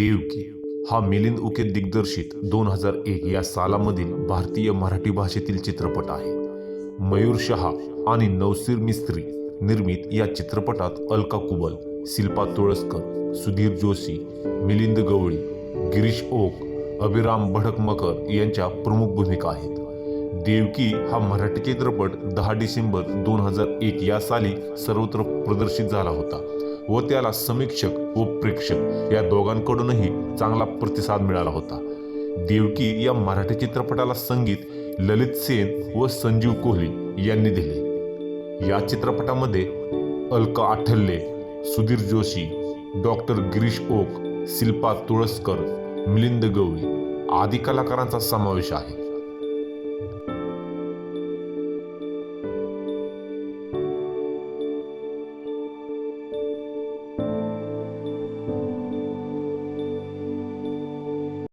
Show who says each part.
Speaker 1: देवकी हा मिलिंद उके दिग्दर्शित दोन हजार एक या सालामधील भारतीय मराठी भाषेतील चित्रपट आहे. मयूर शहा आणि नवसीर मिस्त्री निर्मित या चित्रपटात अलका कुबल शिल्पा तुळसकर सुधीर जोशी मिलिंद गवळी गिरीश ओक अभिराम भडकमकर यांच्या प्रमुख भूमिका आहेत. देवकी हा मराठी चित्रपट दहा डिसेंबर दोन हजार एक या साली सर्वत्र प्रदर्शित झाला होता. व त्याला समीक्षक व प्रेक्षक या दोघांकडूनही चांगला प्रतिसाद मिळाला होता. देवकी या मराठी चित्रपटाला संगीत ललित सेन व संजीव कोहली यांनी दिले. या चित्रपटामध्ये अलका आठल्ले सुधीर जोशी डॉक्टर गिरीश ओक शिल्पा तुळसकर मिलिंद गवळी आदी कलाकारांचा समावेश आहे.